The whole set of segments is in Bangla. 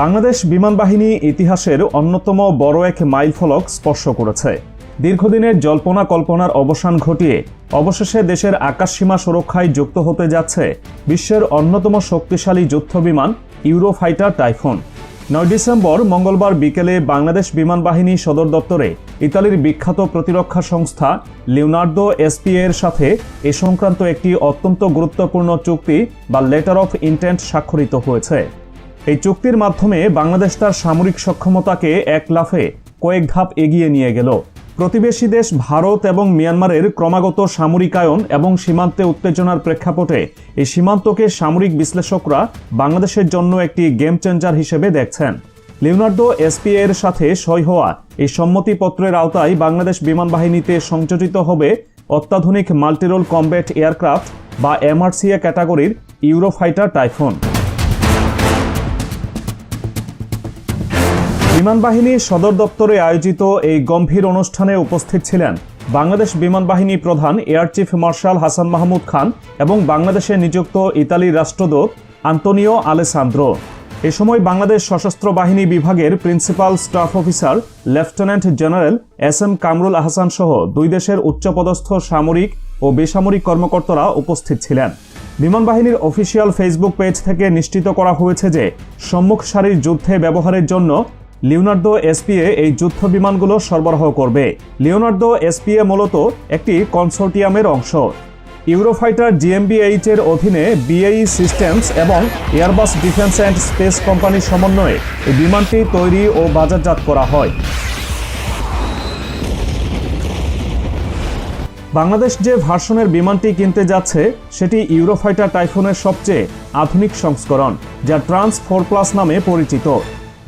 বাংলাদেশ বিমান বাহিনী ইতিহাসের অন্যতম বড় এক মাইলফলক স্পর্শ করেছে। দীর্ঘদিনের জল্পনা কল্পনার অবসান ঘটিয়ে অবশেষে দেশের আকাশসীমা সুরক্ষায় যুক্ত হতে যাচ্ছে বিশ্বের অন্যতম শক্তিশালী যুদ্ধ বিমান ইউরোফাইটার টাইফুন। নয় ডিসেম্বর মঙ্গলবার বিকেলে বাংলাদেশ বিমান বাহিনী সদর দপ্তরে ইতালির বিখ্যাত প্রতিরক্ষা সংস্থা লিওনার্দো এসপি এর সাথে এ সংক্রান্ত একটি অত্যন্ত গুরুত্বপূর্ণ চুক্তি বা লেটার অফ ইন্টেন্ট স্বাক্ষরিত হয়েছে। এই চুক্তির মাধ্যমে বাংলাদেশ তার সামরিক সক্ষমতাকে এক লাফে কয়েক ধাপ এগিয়ে নিয়ে গেল। প্রতিবেশী দেশ ভারত এবং মিয়ানমারের ক্রমাগত সামরিকায়ন এবং সীমান্তে উত্তেজনার প্রেক্ষাপটে এই সীমান্তকে সামরিক বিশ্লেষকরা বাংলাদেশের জন্য একটি গেম চেঞ্জার হিসেবে দেখছেন। লিওনার্দো এসপিএ এর সাথে সই হওয়া এই সম্মতিপত্রের আওতায় বাংলাদেশ বিমান বাহিনীতে সংযোজিত হবে অত্যাধুনিক মাল্টিরোল কমব্যাট এয়ারক্রাফট বা এমআরসিএ ক্যাটাগরির ইউরোফাইটার টাইফুন। বিমান বাহিনীর সদর দপ্তরে আয়োজিত এই গম্ভীর অনুষ্ঠানে উপস্থিত ছিলেন বাংলাদেশ বিমান বাহিনী প্রধান air chief marshal Hasan Mahmud Khan এবং বাংলাদেশে নিযুক্ত ইতালির রাষ্ট্রদূত আন্তোনিও আলেসান্দ্রো। এ সময় বাংলাদেশ সশস্ত্র বাহিনী বিভাগের principal staff officer, lieutenant general S M Kamrul Ahsan সহ দুই দেশের উচ্চপদস্থ সামরিক ও বেসামরিক কর্মকর্তারা উপস্থিত ছিলেন। বিমান বাহিনীর অফিসিয়াল ফেসবুক পেজ থেকে নিশ্চিত করা হয়েছে যে সম্মুখ সারির যুদ্ধে ব্যবহারের জন্য লিওনার্দো এসপিএ এই যুদ্ধ বিমানগুলো সরবরাহ করবে। লিওনার্দো এসপিএ মূলত একটি কনসোর্টিয়ামের অংশ। ইউরোফাইটার জিএমবিএইচ এর অধীনে বিএই সিস্টেমস এবং এয়ারবাস ডিফেন্স অ্যান্ড স্পেস কোম্পানির সমন্বয়ে এই বিমানটি তৈরি ও বাজারজাত করা হয়। বাংলাদেশ যে ভার্সনের বিমানটি কিনতে যাচ্ছে, সেটি ইউরোফাইটার টাইফুনের সবচেয়ে আধুনিক সংস্করণ, যা ট্রান্স ফোর প্লাস নামে পরিচিত।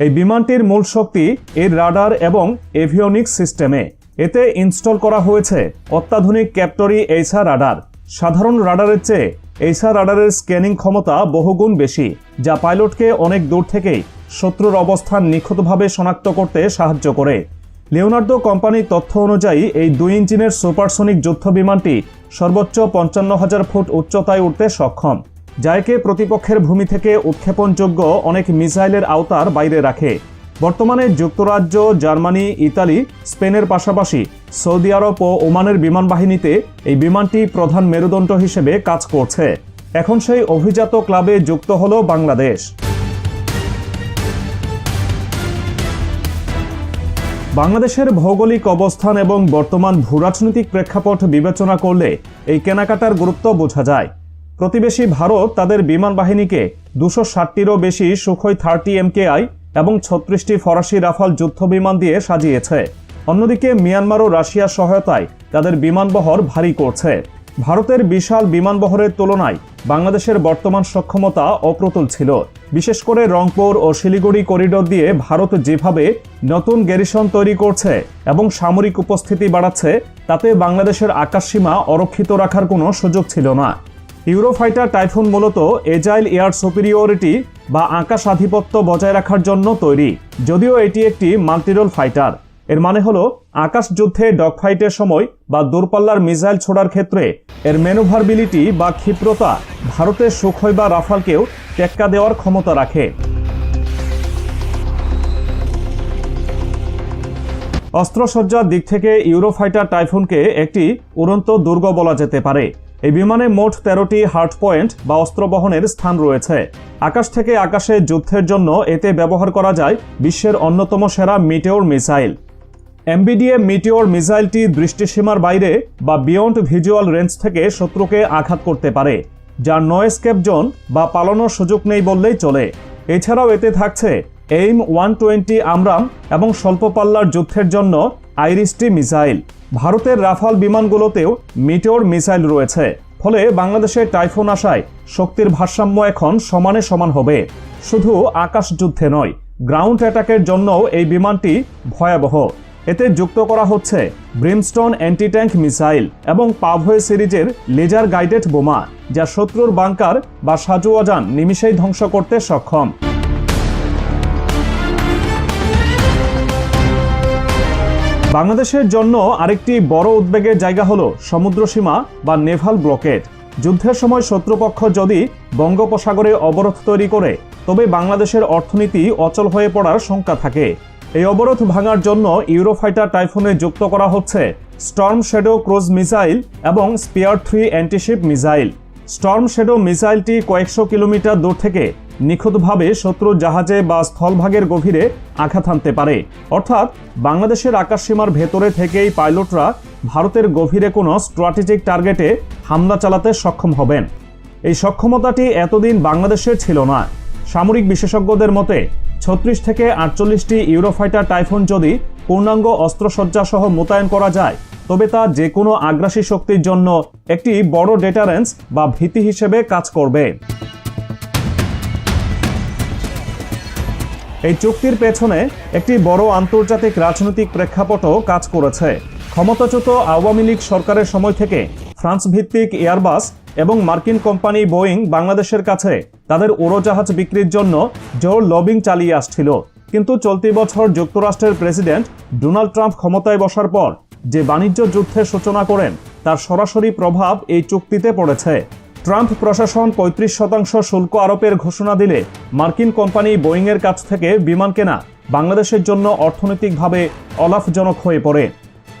এই বিমানটির মূল শক্তি এর রাডার এবং এভিওনিক্স সিস্টেমে। এতে ইনস্টল করা হয়েছে অত্যাধুনিক ক্যাপ্টরি এইসা রাডার। সাধারণ রাডারের চেয়ে এইসা রাডারের স্ক্যানিং ক্ষমতা বহুগুণ বেশি, যা পাইলটকে অনেক দূর থেকেই শত্রুর অবস্থান নিখুঁতভাবে শনাক্ত করতে সাহায্য করে। লিওনার্দো কোম্পানির তথ্য অনুযায়ী, এই দুই ইঞ্জিনের সুপারসনিক যুদ্ধ বিমানটি সর্বোচ্চ পঞ্চান্ন হাজার ফুট উচ্চতায় উঠতে সক্ষম। একে প্রতিপক্ষের ভূমি থেকে উৎক্ষেপণযোগ্য অনেক মিসাইলের আওতার বাইরে রাখে। বর্তমানে যুক্তরাজ্য, জার্মানি, ইতালি, স্পেনের পাশাপাশি সৌদি আরব ও ওমানের বিমান বাহিনীতে এই বিমানটি প্রধান মেরুদণ্ড হিসেবে কাজ করছে। এখন সেই অভিজাত ক্লাবে যুক্ত হল বাংলাদেশ। বাংলাদেশের ভৌগোলিক অবস্থান এবং বর্তমান ভূরাজনৈতিক প্রেক্ষাপট বিবেচনা করলে এই কেনাকাটার গুরুত্ব বোঝা যায়। প্রতিবেশী ভারত তাদের বিমান বাহিনীকে দুশো ষাটটিরও বেশি সুখই থার্টি এমকেআই এবং ছত্রিশটি ফরাসি রাফাল যুদ্ধ বিমান দিয়ে সাজিয়েছে। অন্যদিকে মিয়ানমার ও রাশিয়ার সহায়তায় তাদের বিমানবহর ভারী করছে। ভারতের বিশাল বিমানবহরের তুলনায় বাংলাদেশের বর্তমান সক্ষমতা অপ্রতুল ছিল। বিশেষ করে রংপুর ও শিলিগুড়ি করিডোর দিয়ে ভারত যেভাবে নতুন গ্যারিসন তৈরি করছে এবং সামরিক উপস্থিতি বাড়াচ্ছে, তাতে বাংলাদেশের আকাশসীমা অরক্ষিত রাখার কোনো সুযোগ ছিল না। ইউরোফাইটার টাইফুন মূলত এজাইল এয়ার সুপিরিয়রিটি বা আকাশ আধিপত্য বজায় রাখার জন্য তৈরি, যদিও এটি একটি মাল্টিরোল ফাইটার। এর মানে হলো, আকাশ যুদ্ধে ডগ ফাইটের সময় বা দূরপাল্লার মিসাইল ছোড়ার ক্ষেত্রে এর ম্যানুভারবিলিটি বা ক্ষিপ্রতা ভারতের সুখই বা রাফালকেও টেক্কা দেওয়ার ক্ষমতা রাখে। অস্ত্রসজ্জার দিক থেকে ইউরোফাইটার টাইফুনকে একটি উড়ন্ত দুর্গ বলা যেতে পারে। এই বিমানে মোট তেরোটি হার্ট পয়েন্ট বা অস্ত্র বহনের স্থান রয়েছে। আকাশ থেকে আকাশে যুদ্ধের জন্য এতে ব্যবহার করা যায় বিশ্বের অন্যতম সেরা মিটেওর মিসাইল। এমবিডিএ মিটিওর মিসাইলটি দৃষ্টিসীমার বাইরে বা বিয়ন্ড ভিজুয়াল রেঞ্জ থেকে শত্রুকে আঘাত করতে পারে, যার নয়েস্কেপ জোন বা পালানোর সুযোগ নেই বললেই চলে। এছাড়াও এতে থাকছে এইম ওয়ান টোয়েন্টি আমরাম এবং স্বল্প পাল্লার যুদ্ধের জন্য আইরিসটি মিসাইল। ভারতের রাফাল বিমানগুলোতেও মিটোর মিসাইল রয়েছে। ফলে বাংলাদেশের টাইফুন আসায় শক্তির ভারসাম্য এখন সমানে সমান হবে। শুধু আকাশ যুদ্ধে নয়, গ্রাউন্ড অ্যাটাকের জন্যও এই বিমানটি ভয়াবহ। এতে যুক্ত করা হচ্ছে ব্রিমস্টোন অ্যান্টি ট্যাঙ্ক মিসাইল এবং পাভয়ে সিরিজের লেজার গাইডেড বোমা, যা শত্রুর বাংকার বা সাজুয়াজান নিমিষেই ধ্বংস করতে সক্ষম। বাংলাদেশের জন্য আরেকটি বড় উদ্বেগের জায়গা হলো সমুদ্রসীমা বা নেভাল ব্লকেট। যুদ্ধের সময় শত্রুপক্ষ যদি বঙ্গোপসাগরে অবরোধ তৈরি করে, তবে বাংলাদেশের অর্থনীতি অচল হয়ে পড়ার শঙ্কা থাকে। এই অবরোধ ভাঙার জন্য ইউরোফাইটার টাইফুনে যুক্ত করা হচ্ছে স্টর্ম শেডো ক্রুজ মিসাইল এবং SPEAR three anti ship missile. Storm Shadow মিসাইলটি কয়েকশো কিলোমিটার দূর থেকে নিখুঁতভাবে শত্রু জাহাজে বা স্থলভাগের গভীরে আঘাত হানতে পারে। অর্থাৎ, বাংলাদেশের আকাশসীমার ভেতরে থেকেই পাইলটরা ভারতের গভীরে কোনো স্ট্র্যাটেজিক টার্গেটে হামলা চালাতে সক্ষম হবেন। এই সক্ষমতাটি এতদিন বাংলাদেশের ছিল না। সামরিক বিশেষজ্ঞদের মতে, ছত্রিশ থেকে আটচল্লিশটি ইউরোফাইটার টাইফুন যদি পূর্ণাঙ্গ অস্ত্রসজ্জা সহ মোতায়েন করা যায়, তবে তা যে কোনো আগ্রাসী শক্তির জন্য একটি বড় ডেটারেন্স বা ভীতি হিসেবে কাজ করবে। এই চুক্তির পেছনে একটি বড় আন্তর্জাতিক রাজনৈতিক প্রেক্ষাপটও কাজ করেছে। ক্ষমতাচ্যুত আওয়ামী লীগ সরকারের সময় থেকে ফ্রান্স ভিত্তিক এয়ারবাস এবং মার্কিন কোম্পানি বোয়িং বাংলাদেশের কাছে তাদের উড়োজাহাজ বিক্রির জন্য জোর লবিং চালিয়ে আসছিল। কিন্তু চলতি বছর যুক্তরাষ্ট্রের প্রেসিডেন্ট ডোনাল্ড ট্রাম্প ক্ষমতায় বসার পর যে বাণিজ্য যুদ্ধের সূচনা করেন, তার সরাসরি প্রভাব এই চুক্তিতে পড়েছে। ট্রাম্প প্রশাসন পঁয়ত্রিশ শতাংশ শুল্ক আরোপের ঘোষণা দিলে মার্কিন কোম্পানি বোয়িংয়ের কাছ থেকে বিমান কেনা বাংলাদেশের জন্য অর্থনৈতিকভাবে অলাভজনক হয়ে পড়ে।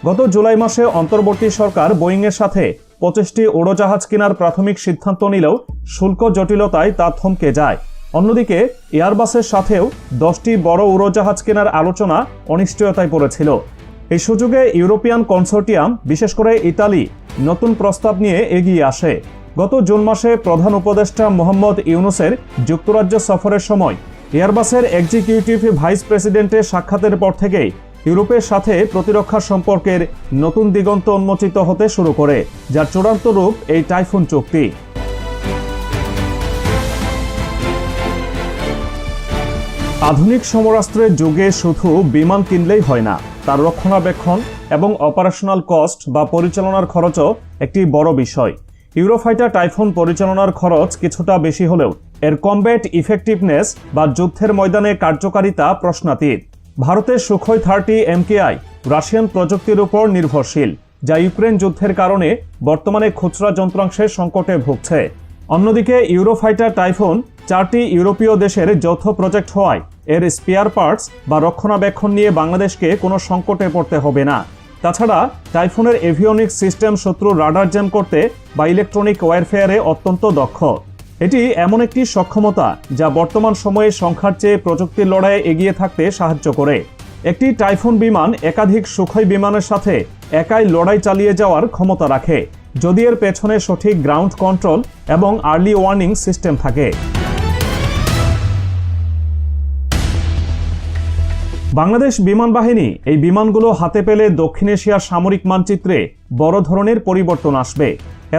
গত জুলাই মাসে অন্তর্বর্তী সরকার বোয়িংয়ের সাথে পঁচিশটি উড়োজাহাজ কেনার প্রাথমিক সিদ্ধান্ত নিলেও শুল্ক জটিলতায় তা থমকে যায়। অন্যদিকে, এয়ারবাসের সাথেও দশটি বড় উড়োজাহাজ কেনার আলোচনা অনিশ্চয়তায় পড়েছিল। এই সুযোগে ইউরোপিয়ান কনসোর্টিয়াম, বিশেষ করে ইতালি, নতুন প্রস্তাব নিয়ে এগিয়ে আসে। গত জুন মাসে প্রধান উপদেষ্টা মোহাম্মদ ইউনুসের যুক্তরাজ্য সফরের সময় এয়ারবাসের এক্সিকিউটিভ ভাইস প্রেসিডেন্টের সাক্ষাতের পর থেকেই ইউরোপের সাথে প্রতিরক্ষা সম্পর্কের নতুন দিগন্ত উন্মোচিত হতে শুরু করে, যার চূড়ান্ত রূপ এই টাইফুন চুক্তি। আধুনিক সমরাস্ত্রের যুগে শুধু বিমান কিনলেই হয় না, তার রক্ষণাবেক্ষণ এবং অপারেশনাল কস্ট বা পরিচালনার খরচও একটি বড় বিষয়। ইউরোফাইটার টাইফুন পরিচালনার খরচ কিছুটা বেশি হলেও এর কমব্যাট ইফেক্টিভনেস বা যুদ্ধের ময়দানে কার্যকারিতা প্রশ্নাতীত। ভারতের সুখই থার্টি এমকেআই রাশিয়ান প্রযুক্তির উপর নির্ভরশীল, যা ইউক্রেন যুদ্ধের কারণে বর্তমানে খুচরা যন্ত্রাংশের সংকটে ভুগছে। অন্যদিকে, ইউরোফাইটার টাইফুন চারটি ইউরোপীয় দেশের যৌথ প্রজেক্ট হওয়ায় এর স্পেয়ার পার্টস বা রক্ষণাবেক্ষণ নিয়ে বাংলাদেশকে কোনো সংকটে পড়তে হবে না। তাছাড়া টাইফুনের এভিওনিক সিস্টেম শত্রুর রাডার জ্যাম করতে বা ইলেকট্রনিক ওয়ারফেয়ারে অত্যন্ত দক্ষ। এটি এমন একটি সক্ষমতা যা বর্তমান সময়ে সংখ্যার চেয়ে প্রযুক্তির লড়াইয়ে এগিয়ে থাকতে সাহায্য করে। একটি টাইফুন বিমান একাধিক সুখই বিমানের সাথে একাই লড়াই চালিয়ে যাওয়ার ক্ষমতা রাখে, যদি এর পেছনে সঠিক গ্রাউন্ড কন্ট্রোল এবং আর্লি ওয়ার্নিং সিস্টেম থাকে। বাংলাদেশ বিমান বাহিনী এই বিমানগুলো হাতে পেলে দক্ষিণ এশিয়ার সামরিক মানচিত্রে বড় ধরনের পরিবর্তন আসবে।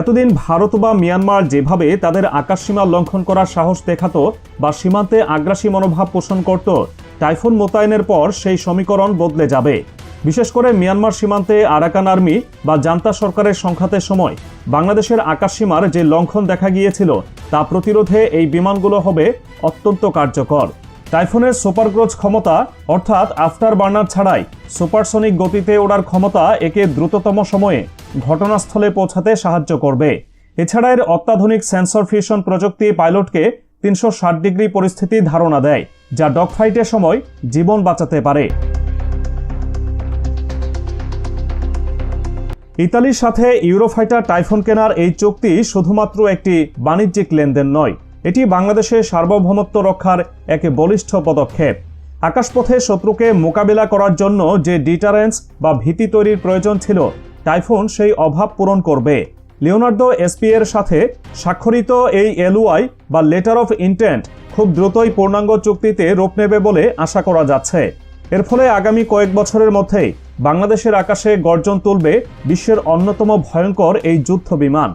এতদিন ভারত বা মিয়ানমার যেভাবে তাদের আকাশসীমা লঙ্ঘন করার সাহস দেখাতো বা সীমান্তে আগ্রাসী মনোভাব পোষণ করত, টাইফুন মোতায়েনের পর সেই সমীকরণ বদলে যাবে। বিশেষ করে মিয়ানমার সীমান্তে আরাকান আর্মি বা জান্তা সরকারের সংঘাতের সময় বাংলাদেশের আকাশসীমার যে লঙ্ঘন দেখা গিয়েছিল, তা প্রতিরোধে এই বিমানগুলো হবে অত্যন্ত কার্যকর। টাইফুনের সুপারক্রোচ ক্ষমতা, অর্থাৎ আফটার বার্নার ছাড়াই সুপারসনিক গতিতে ওড়ার ক্ষমতা একে দ্রুততম সময়ে ঘটনাস্থলে পৌঁছাতে সাহায্য করবে। এছাড়া এর অত্যাধুনিক সেন্সর ফিউশন প্রযুক্তি পাইলটকে তিনশো ষাট ডিগ্রি পরিস্থিতি ধারণা দেয়, যা ডগফাইটের সময় জীবন বাঁচাতে পারে। ইতালির সাথে ইউরোফাইটার টাইফুন কেনার এই চুক্তি শুধুমাত্র একটি বাণিজ্যিক লেনদেন নয় এটি বাংলাদেশের সার্বভৌমত্ব রক্ষার এক বলিষ্ঠ পদক্ষেপ। আকাশপথে শত্রুকে মোকাবিলা করার জন্য যে ডিটারেন্স বা ভীতি তৈরির প্রয়োজন ছিল, টাইফুন সেই অভাব পূরণ করবে। লিওনার্দো এসপি এর সাথে স্বাক্ষরিত এই এলওআই বা লেটার অফ ইন্টেন্ট খুব দ্রুতই পূর্ণাঙ্গ চুক্তিতে রূপ নেবে বলে আশা করা যাচ্ছে। এর ফলে আগামী কয়েক বছরের মধ্যেই বাংলাদেশের আকাশে গর্জন তুলবে বিশ্বের অন্যতম ভয়ঙ্কর এই যুদ্ধ বিমান